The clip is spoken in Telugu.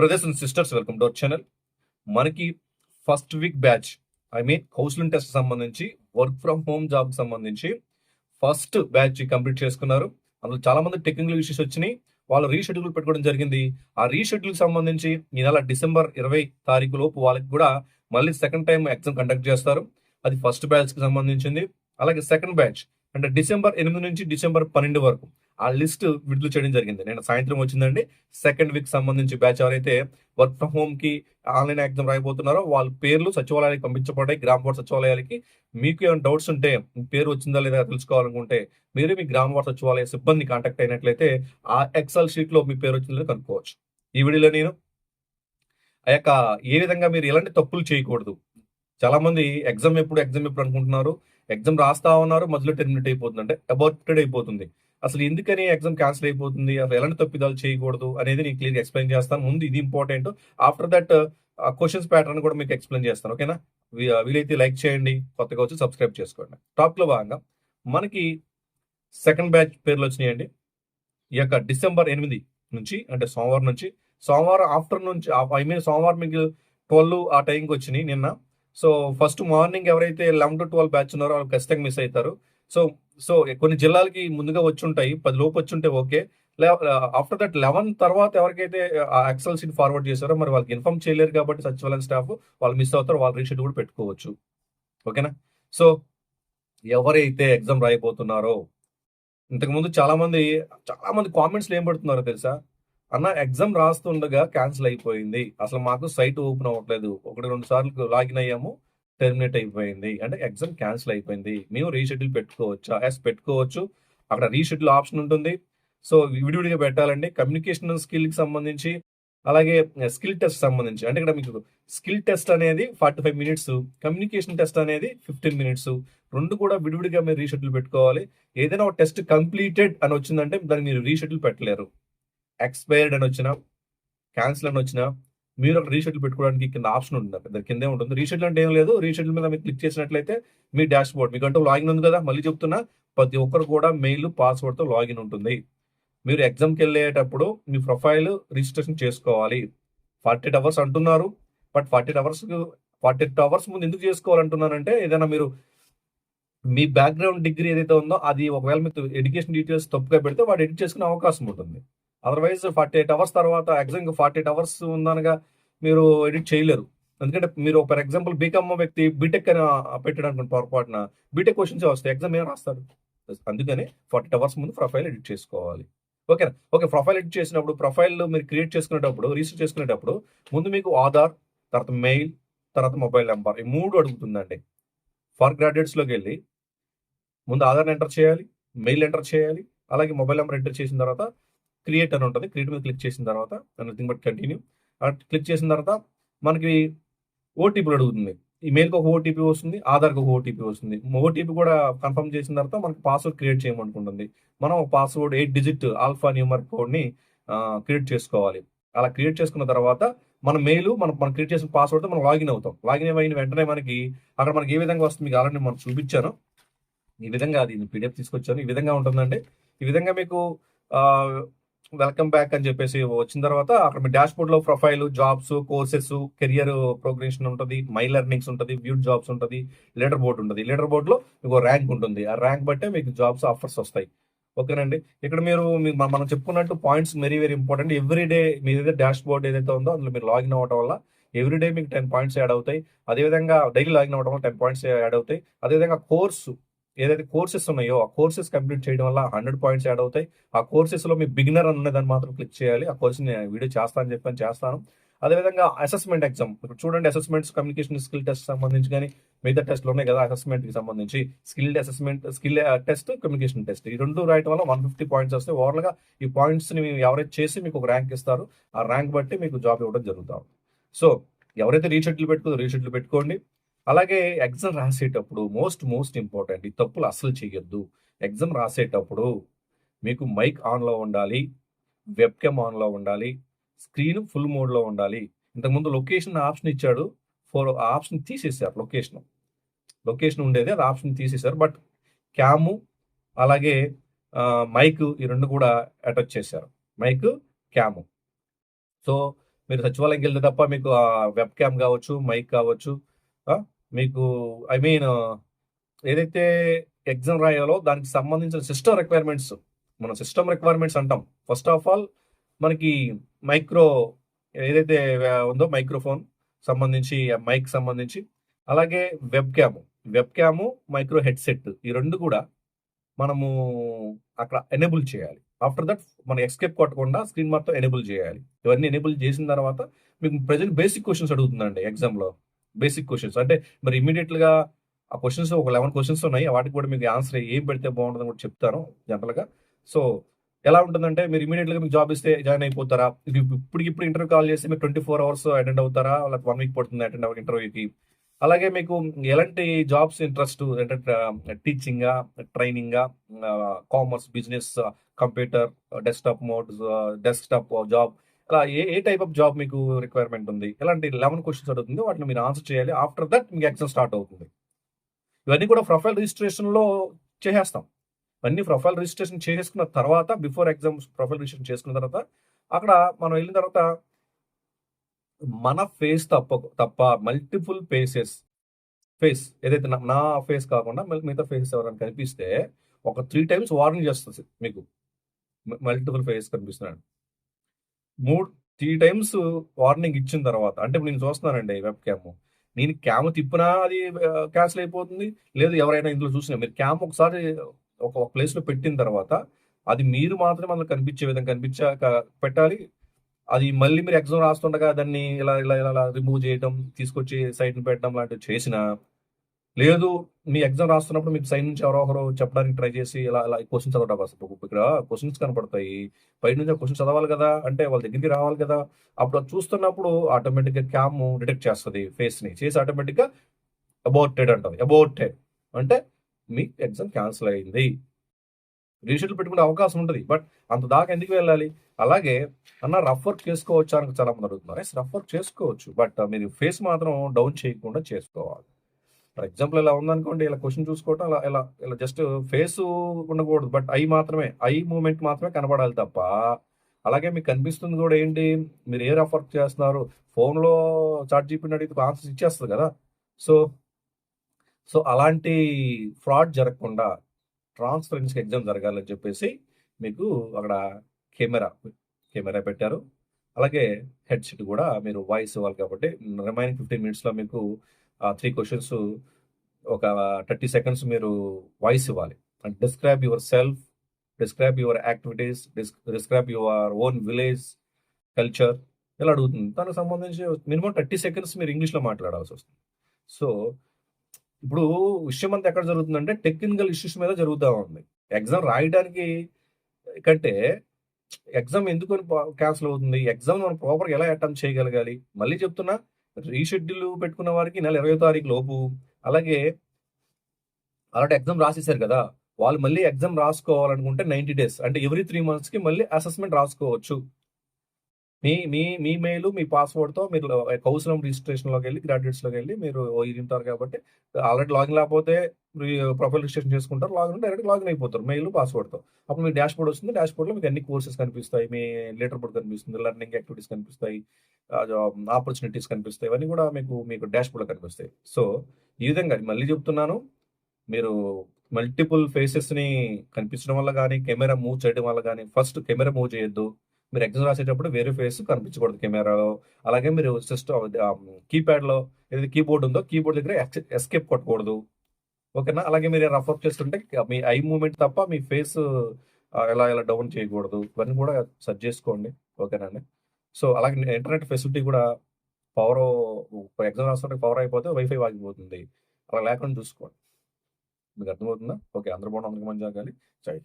Brothers and sisters welcome to our channel. మనకి first week batch I mean counselling test సంబంధించి వర్క్ ఫ్రమ్ హోమ్ జాబ్ సంబంధించి ఫస్ట్ బ్యాచ్ కంప్లీట్ చేసుకున్నారు. అందులో చాలా మంది టెక్నికల్ ఇష్యూస్ వచ్చినాయి. వాళ్ళు రీషెడ్యూల్ పెట్టుకోవడం జరిగింది. ఆ రీషెడ్యూల్ సంబంధించి ఈ నెల డిసెంబర్ ఇరవై తారీఖు లోపు వాళ్ళకి కూడా మళ్ళీ సెకండ్ టైం ఎగ్జామ్ కండక్ట్ చేస్తారు. అది ఫస్ట్ బ్యాచ్కి సంబంధించింది. అలాగే సెకండ్ బ్యాచ్ అంటే డిసెంబర్ ఎనిమిది నుంచి డిసెంబర్ పన్నెండు వరకు. ఆ లిస్ట్ విడుదల చేయడం జరిగింది. నేను సాయంత్రం వచ్చిందండి. సెకండ్ వీక్ సంబంధించి బ్యాచ్ ఎవరైతే వర్క్ ఫ్రమ్ హోమ్కి ఆన్లైన్ ఎగ్జామ్ రాయబోతున్నారో వాళ్ళ పేర్లు సచివాలయానికి పంపించబడ్డాయి. గ్రామ వార్డు సచివాలయాలకి. మీకు ఏమైనా డౌట్స్ ఉంటే మీ పేరు వచ్చిందా లేదా తెలుసుకోవాలనుకుంటే మీరు మీ గ్రామ వార్డు సచివాలయ సిబ్బంది కాంటాక్ట్ అయినట్లయితే ఆ ఎక్సెల్ షీట్లో మీ పేరు వచ్చిందో కనుక్కోవచ్చు. ఈ వీడియోలో నేను ఆ యొక్క ఏ విధంగా మీరు ఎలాంటి తప్పులు చేయకూడదు. చాలా మంది ఎగ్జామ్ ఎప్పుడు ఎగ్జామ్ ఎప్పుడు అనుకుంటున్నారు? ఎగ్జామ్ రాస్తా ఉన్నారు మధ్యలో టెర్మినేట్ అయిపోతుంది. అంటే అబార్టెడ్ అయిపోతుంది. అసలు ఎందుకని ఎగ్జామ్ క్యాన్సిల్ అయిపోతుంది? అసలు ఎలాంటి తప్పిదాలు చేయకూడదు? అనేది నేను క్లియర్ ఎక్స్ప్లెయిన్ చేస్తాను. ముందు ఇది important after that questions pattern కూడా మీకు ఎక్స్ప్లెయిన్ చేస్తాను. ఓకేనా వీలైతే లైక్ చేయండి. కొత్తగా వచ్చి సబ్స్క్రైబ్ చేసుకోండి. టాప్లో భాగంగా మనకి సెకండ్ బ్యాచ్ పేర్లు వచ్చినాయండి. ఈ యొక్క డిసెంబర్ ఎనిమిది నుంచి అంటే సోమవారం నుంచి సోమవారం ఆఫ్టర్నూన్ నుంచి ఐ మీన్ సోమవారం మీకు ట్వెల్వ్ ఆ టైంకి వచ్చినాయి నిన్న. సో ఫస్ట్ మార్నింగ్ ఎవరైతే లెవెన్ టు ట్వెల్వ్ బ్యాచ్ ఉన్నారో వాళ్ళు ఖచ్చితంగా మిస్ అవుతారు. సో సో కొన్ని జిల్లాలకి ముందుగా వచ్చి ఉంటాయి పది లోపు వచ్చి ఉంటే ఓకే ఆఫ్టర్ దట్ లెవెన్ తర్వాత ఎవరికైతే ఆ ఎక్సెల్ సీట్ ఫార్వర్డ్ చేశారో మరి వాళ్ళకి ఇన్ఫార్మ్ చేయలేరు కాబట్టి సచివాలయం స్టాఫ్ వాళ్ళు మిస్ అవుతారు. వాళ్ళ రీషెడ్ కూడా పెట్టుకోవచ్చు. ఓకేనా? సో ఎవరైతే ఎగ్జామ్ రాయబోతున్నారో ఇంతకుముందు చాలా మంది చాలా మంది కామెంట్స్ ఏం పెడుతున్నారో తెలుసా? అన్న ఎగ్జామ్ రాస్తుండగా క్యాన్సిల్ అయిపోయింది. అసలు మాకు సైట్ ఓపెన్ అవ్వట్లేదు. ఒకటి రెండు సార్లు లాగిన్ అయ్యాము. టెర్మినేట్ అయిపోయింది. అంటే ఎగ్జామ్ క్యాన్సిల్ అయిపోయింది. మేము రీషెడ్యూల్ పెట్టుకోవచ్చా? ఎస్ పెట్టుకోవచ్చు. అక్కడ రీషెడ్యూల్ ఆప్షన్ ఉంటుంది. సో విడివిడిగా పెట్టాలండి. కమ్యూనికేషన్ స్కిల్కి సంబంధించి అలాగే స్కిల్ టెస్ట్ సంబంధించి. అంటే ఇక్కడ మీకు స్కిల్ టెస్ట్ అనేది forty five minutes communication test అనేది ఫిఫ్టీన్ మినిట్స్ రెండు కూడా విడివిడిగా మీరు రీషెడ్యూల్ పెట్టుకోవాలి. ఏదైనా ఒక టెస్ట్ కంప్లీటెడ్ అని వచ్చిందంటే దాన్ని మీరు రీషెడ్యూల్ పెట్టలేరు. ఎక్స్పైర్డ్ అని వచ్చినా క్యాన్సిల్ అని వచ్చినా మీరు ఒక రీషెడ్యూల్ పెట్టుకోవడానికి కింద ఆప్షన్ ఉంటుంది దాని కిందే ఉంటుంది. రీషెడ్యూల్ అంటే ఏం లేదు. రీషెడ్యూల్ మీద మీరు క్లిక్ చేసినట్లయితే మీ డాష్ బోర్డ్ మీకంటూ లాగిన్ ఉంది కదా? మళ్ళీ చెప్తున్నా ప్రతి ఒక్కరు కూడా మెయిల్ పాస్వర్డ్తో లాగిన్ ఉంటుంది. మీరు ఎగ్జామ్కి వెళ్ళేటప్పుడు మీ ప్రొఫైల్ రిజిస్ట్రేషన్ చేసుకోవాలి. ఫార్టీ ఎయిట్ అవర్స్ అంటున్నారు. But forty eight hours forty eight hours ముందు ఎందుకు చేసుకోవాలంటున్నానంటే ఏదైనా మీరు మీ బ్యాక్గ్రౌండ్ డిగ్రీ ఏదైతే ఉందో అది ఒకవేళ మీకు ఎడ్యుకేషన్ డీటెయిల్స్ తప్పుగా పెడితే వాడు ఎడిట్ చేసుకునే అవకాశం ఉంటుంది. అదర్వైజ్ ఫార్టీ ఎయిట్ అవర్స్ తర్వాత ఎగ్జామ్ ఫార్టీ ఎయిట్ అవర్స్ ఉందనగా మీరు ఎడిట్ చేయలేరు. ఎందుకంటే మీరు ఫర్ ఎగ్జాంపుల్ బీకమ్ వ్యక్తి బీటెక్ అని పెట్టాడు అనుకోండి పొరపాటున బీటెక్ క్వశ్చన్స్ వస్తాయి ఎగ్జామ్ ఏం రాస్తాడు? అందుకని ఫార్టీ అవర్స్ ముందు ప్రొఫైల్ ఎడిట్ చేసుకోవాలి. ఓకేనా ఓకే ప్రొఫైల్ ఎడిట్ చేసినప్పుడు ప్రొఫైల్ మీరు క్రియేట్ చేసుకునేటప్పుడు రిజిస్టర్ చేసుకునేటప్పుడు ముందు మీకు ఆధార్ తర్వాత మెయిల్ తర్వాత మొబైల్ నెంబర్ ఈ మూడు అడుగుతుందండి. ఫర్ గ్రాడ్యుయేట్స్లోకి వెళ్ళి ముందు ఆధార్ ఎంటర్ చేయాలి మెయిల్ ఎంటర్ చేయాలి అలాగే మొబైల్ నెంబర్ ఎంటర్ చేసిన తర్వాత క్రియేట్ అని ఉంటుంది. క్రియేట్ మీద క్లిక్ చేసిన తర్వాత నథింగ్ బట్ కంటిన్యూ క్లిక్ చేసిన తర్వాత మనకి ఓటీపీలు అడుగుతుంది. ఈ మెయిల్కి ఒక ఓటీపీ వస్తుంది ఆధార్కి ఒక ఓటీపీ వస్తుంది. ఓటీపీ కూడా కన్ఫర్మ్ చేసిన తర్వాత మనకి పాస్వర్డ్ క్రియేట్ చేయమనుకుంటుంది. మనం password eight digit alpha numeric కోడ్ని క్రియేట్ చేసుకోవాలి. అలా క్రియేట్ చేసుకున్న తర్వాత మన మెయిల్ మనం మనం క్రియేట్ చేసిన పాస్వర్డ్ మనం లాగిన్ అవుతాం. లాగిన్ అయిన వెంటనే మనకి అక్కడ మనకి ఏ విధంగా వస్తుంది మీకు ఆల్రెడీ మనం చూపించాను. ఈ విధంగా అది పీడిఎఫ్ తీసుకొచ్చాను. ఈ విధంగా ఉంటుందండి. ఈ విధంగా మీకు వెల్కమ్ బ్యాక్ అని చెప్పేసి వచ్చిన తర్వాత అక్కడ మీ డాష్ బోర్డ్లో profile jobs courses career progression ఉంటుంది మై లెర్నింగ్స్ ఉంటుంది వ్యూడ్ జాబ్స్ ఉంటుంది లీడర్ బోర్డ్ ఉంటుంది. లీడర్ బోర్డ్లో మీకు ర్యాంక్ ఉంటుంది. ఆ ర్యాంక్ బట్టే మీకు జాబ్స్ ఆఫర్స్ వస్తాయి. ఓకేనండి? ఇక్కడ మీరు మీ- మనం చెప్పుకున్నట్టు points very very important every day మీ ఏదైతే డాష్ బోర్డ్ ఏదైతే ఉందో అందులో మీరు లాగిన్ అవ్వడం వల్ల ఎవ్రీ డే మీకు టెన్ పాయింట్స్ యాడ్ అవుతాయి. అదేవిధంగా డైలీ లాగిన్ అవ్వడం వల్ల టెన్ పాయింట్స్ యాడ్ అవుతాయి. అదేవిధంగా కోర్సు ఏదైతే కోర్సెస్ ఉన్నాయో ఆ కోర్సెస్ కంప్లీట్ చేయడం వల్ల హండ్రెడ్ పాయింట్స్ యాడ్ అవుతాయి. ఆ కోర్సెస్లో మీ బిగినర్ అన్న దాన్ని మాత్రం క్లిక్ చేయాలి. ఆ కోర్స్ నేను వీడియో చేస్తాను అని చెప్పని చేస్తాను. అదేవిధంగా అసెస్మెంట్ ఎగ్జామ్ ఇప్పుడు చూడండి అసెస్మెంట్స్ కమ్యూనికేషన్ స్కిల్ టెస్ట్ సంబంధించి కానీ మిగతా టెస్ట్లు ఉన్నాయి కదా అసెస్మెంట్కి సంబంధించి. Skill assessment skill test communication test ఈ రెండు రాయటం వల్ల వన్ ఫిఫ్టీ పాయింట్స్ వస్తాయి. ఓవరాల్గా ఈ పాయింట్స్ని ఎవరైతే చేసి మీకు ఒక ర్యాంక్ ఇస్తారు. ఆ ర్యాంక్ బట్టి మీకు జాబ్ ఇవ్వడం జరుగుతాం సో ఎవరైతే రీషెడ్యూల్ పెట్టుకుందో రీషెడ్యూల్ పెట్టుకోండి. అలాగే ఎగ్జామ్ రాసేటప్పుడు మోస్ట్ మోస్ట్ ఇంపార్టెంట్ ఈ తప్పులు అస్సలు చేయొద్దు ఎగ్జామ్ రాసేటప్పుడు మీకు మైక్ ఆన్లో ఉండాలి వెబ్ క్యామ్ ఆన్లో ఉండాలి స్క్రీన్ ఫుల్ మోడ్లో ఉండాలి. ఇంతకుముందు లొకేషన్ ఆప్షన్ ఇచ్చాడు ఫోర్ ఆప్షన్ తీసేశారు లొకేషన్. లొకేషన్ ఉండేది అది ఆప్షన్ తీసేశారు బట్ క్యాము అలాగే మైక్ ఈ రెండు కూడా అటాచ్ చేశారు. Mic cam. సో మీరు సచివాలయంకి వెళ్తే తప్ప మీకు వెబ్ క్యామ్ కావచ్చు మైక్ కావచ్చు మీకు ఐ మీన్ ఏదైతే ఎగ్జామ్ రాయాలో దానికి సంబంధించిన సిస్టమ్ రిక్వైర్మెంట్స్ మన సిస్టమ్ రిక్వైర్మెంట్స్ అంటాం. ఫస్ట్ ఆఫ్ ఆల్ మనకి మైక్రో ఏదైతే ఉందో మైక్రోఫోన్ సంబంధించి మైక్ సంబంధించి అలాగే webcam webcam micro headset ఈ రెండు కూడా మనము అక్కడ ఎనేబుల్ చేయాలి. ఆఫ్టర్ దట్ మన ఎస్కేప్ కొట్టకుండా స్క్రీన్ మొత్తం ఎనేబుల్ చేయాలి. ఇవన్నీ ఎనేబుల్ చేసిన తర్వాత మీకు ప్రజెంట్ బేసిక్ క్వశ్చన్స్ అడుగుతుందండి ఎగ్జామ్లో బేసిక్ క్వశ్చన్స్. అంటే మరి immediate గా ఆ క్వశ్చన్స్ ఒక లెవెన్ క్వశ్చన్స్ ఉన్నాయి. వాటికి కూడా మీకు ఆన్సర్ ఏం పెడితే బాగుంటుందని కూడా చెప్తాను జనరల్గా. సో ఎలా ఉంటుందంటే మీరు immediate గా మీకు జాబ్ ఇస్తే జాయిన్ అయిపోతారా? ఇప్పుడు ఇప్పుడు ఇంటర్వ్యూ కాల్ చేస్తే మీరు ట్వంటీ ఫోర్ అవర్స్ అటెండ్ అవుతారా? లేకపోతే వన్ వీక్ పడుతుంది అటెండ్ అవ్వ ఇంటర్వ్యూకి? అలాగే మీకు ఎలాంటి జాబ్స్ ఇంట్రెస్ట్ అంటే టీచింగా ట్రైనింగా commerce business computer desktop mode desktop job అలా ఏ ఏ టైప్ ఆఫ్ జాబ్ మీకు రిక్వైర్మెంట్ ఉంది? ఇలాంటి లెవెన్ క్వశ్చన్స్ అడుగుతుంది వాటిని మీరు ఆన్సర్ చేయాలి. ఆఫ్టర్ దట్ మీకు ఎగ్జామ్ స్టార్ట్ అవుతుంది. ఇవన్నీ కూడా ప్రొఫైల్ రిజిస్ట్రేషన్లో చేసేస్తాం. ఇవన్నీ ప్రొఫైల్ రిజిస్ట్రేషన్ చేసుకున్న తర్వాత బిఫోర్ ఎగ్జామ్స్ ప్రొఫైల్ రిజిస్ట్రేషన్ చేసుకున్న తర్వాత అక్కడ మనం వెళ్ళిన తర్వాత మన ఫేస్ తప్ప తప్ప మల్టిపుల్ ఫేసెస్ ఫేస్ ఏదైతే నా- ఫేస్ కాకుండా మిగతా ఫేసెస్ ఎవరైనా కనిపిస్తే ఒక త్రీ టైమ్స్ వార్నింగ్ చేస్తుంది మీకు. మల్టిపుల్ ఫేస్ కనిపిస్తున్నాడు మూడు త్రీ టైమ్స్ వార్నింగ్ ఇచ్చిన తర్వాత అంటే ఇప్పుడు నేను చూస్తున్నానండి వెబ్ క్యామ్ నేను క్యామ్ తిప్పినా అది క్యాన్సిల్ అయిపోతుంది. లేదు ఎవరైనా ఇందులో చూసినా మీరు క్యామ్ ఒకసారి ఒక ప్లేస్లో పెట్టిన తర్వాత అది మీరు మాత్రమే మనకు కనిపించే విధంగా కనిపించాక పెట్టాలి. అది మళ్ళీ మీరు ఎగ్జామ్ రాస్తుండగా దాన్ని ఇలా ఇలా ఇలా రిమూవ్ చేయడం తీసుకొచ్చి సైట్ని పెట్టడం లాంటివి చేసినా లేదు మీ ఎగ్జామ్ రాస్తున్నప్పుడు మీకు సైన్ నుంచి ఎవరో ఒకరు చెప్పడానికి ట్రై చేసి ఇలా ఇలా క్వశ్చన్స్ చదవడం అసలు ఇక్కడ క్వశ్చన్స్ కనపడతాయి. పై నుంచి క్వశ్చన్ చదవాలి కదా అంటే వాళ్ళ దగ్గరికి రావాలి కదా. అప్పుడు చూస్తున్నప్పుడు ఆటోమేటిక్గా క్యామ్ డిటెక్ట్ చేస్తుంది ఫేస్ని. చేసి ఆటోమేటిక్గా అబోర్టెడ్ అబౌటెడ్ అంటుంది. అబౌటెడ్ అంటే మీ ఎగ్జామ్ క్యాన్సిల్ అయింది. రీషెడ్యూల్ పెట్టుకునే అవకాశం ఉంటుంది. బట్ అంత దాకా ఎందుకు వెళ్ళాలి? అలాగే అన్న రఫ్ వర్క్ చేసుకోవచ్చు అని చాలా మంది అడుగుతున్నారు రఫ్ వర్క్ చేసుకోవచ్చు. బట్ మీరు ఫేస్ మాత్రం డౌన్ చేయకుండా చేసుకోవాలి. ఫర్ ఎగ్జాంపుల్ ఇలా ఉందనుకోండి ఇలా క్వశ్చన్ చూసుకోవటం అలా ఇలా ఇలా జస్ట్ ఫేస్ ఉండకూడదు. బట్ ఐ మాత్రమే ఐ మూమెంట్ మాత్రమే కనబడాలి తప్ప అలాగే మీకు కనిపిస్తుంది కూడా ఏంటి? మీరు ఏ రెఫర్ చేస్తున్నారు? ఫోన్లో చాట్ జీపీని అడిగితే ఆన్సర్స్ ఇచ్చేస్తుంది కదా. సో సో అలాంటి ఫ్రాడ్ జరగకుండా ట్రాన్స్పరెన్సీ ఎగ్జామ్ జరగాలని చెప్పేసి మీకు అక్కడ కెమెరా కెమెరా పెట్టారు. అలాగే హెడ్సెట్ కూడా మీరు వాయిస్ ఇవ్వాలి కాబట్టి రిమైనింగ్ ఫిఫ్టీన్ మినిట్స్లో మీకు త్రీ క్వశ్చన్స్ ఒక థర్టీ సెకండ్స్ మీరు వాయిస్ ఇవ్వాలి. And describe yourself describe your activities describe your own village culture ఇలా అడుగుతుంది. దానికి సంబంధించి మినిమం థర్టీ సెకండ్స్ మీరు ఇంగ్లీష్లో మాట్లాడాల్సి వస్తుంది. సో ఇప్పుడు విషయం అంతా ఎక్కడ జరుగుతుందంటే టెక్నికల్ ఇష్యూస్ మీద జరుగుతూ ఉంది. ఎగ్జామ్ రాయడానికి కంటే ఎగ్జామ్ ఎందుకు క్యాన్సిల్ అవుతుంది? ఎగ్జామ్ మనం ప్రాపర్గా ఎలా అటెంప్ట్ చేయగలగాలి? మళ్ళీ చెప్తున్నా రీషెడ్యూల్ పెట్టుకున్న వారికి నెల ఇరవై తారీఖు లోపు. అలాగే అలాంటి ఎగ్జామ్ రాసేసారు కదా వాళ్ళు మళ్ళీ ఎగ్జామ్ రాసుకోవాలనుకుంటే నైన్టీ డేస్ అంటే ఎవ్రీ త్రీ మంత్స్కి మళ్ళీ అసెస్మెంట్ రాసుకోవచ్చు. మీ మీ మీ మెయిల్ మీ పాస్వర్డ్తో మీరు కౌన్సిలం రిజిస్ట్రేషన్లోకి వెళ్ళి గ్రాడ్యుయేట్స్లోకి వెళ్ళి మీరు ఇది ఉంటారు కాబట్టి ఆల్రెడీ లాగిన్ లేకపోతే ప్రొఫైల్ రిజిస్ట్రేషన్ చేసుకుంటారు లాగిన్ డైరెక్ట్ లాగిన్ అయిపోతారు మెయిల్ పాస్వర్డ్తో అప్పుడు మీకు డాష్ బోర్డ్ వస్తుంది డాష్ బోర్డ్లో మీకు అన్ని కోర్సెస్ కనిపిస్తాయి మీ లెటర్ బోర్డ్ కనిపిస్తుంది లెర్నింగ్ యాక్టివిటీస్ కనిపిస్తాయి ఆపర్చునిటీస్ కనిపిస్తాయి ఇవన్నీ కూడా మీకు మీకు డాష్ బోర్డ్లో కనిపిస్తాయి. సో ఈ విధంగా మళ్ళీ చెప్తున్నాను మీరు మల్టిపుల్ ఫేసెస్ని కనిపించడం వల్ల కానీ కెమెరా మూవ్ చేయడం వల్ల కానీ ఫస్ట్ కెమెరా మూవ్ చేయొద్దు. మీరు ఎగ్జామ్ రాసేటప్పుడు వేరే ఫేస్ కనిపించకూడదు కెమెరాలో. అలాగే మీరు సిస్టమ్ కీప్యాడ్లో um, ఏదైతే కీబోర్డ్ ఉందో కీబోర్డ్ దగ్గర ఎస్కేప్ కొట్టకూడదు. ఓకేనా? అలాగే మీరు రఫ్ వర్క్ చేస్తుంటే మీ ఐ మూమెంట్ తప్ప మీ ఫేస్ ఎలా ఎలా డౌన్ చేయకూడదు. ఇవన్నీ కూడా సెట్ చేసుకోండి. ఓకేనండి సో అలాగే ఇంటర్నెట్ ఫెసిలిటీ కూడా పవర్ ఎగ్జామ్ రాస్తుంటే పవర్ అయిపోతే వైఫై ఆగిపోతుంది. అలా లేకుండా చూసుకోండి. మీకు అర్థమవుతుందా? ఓకే అందరూ బాగుంటుంది మంచి జరగాలి జై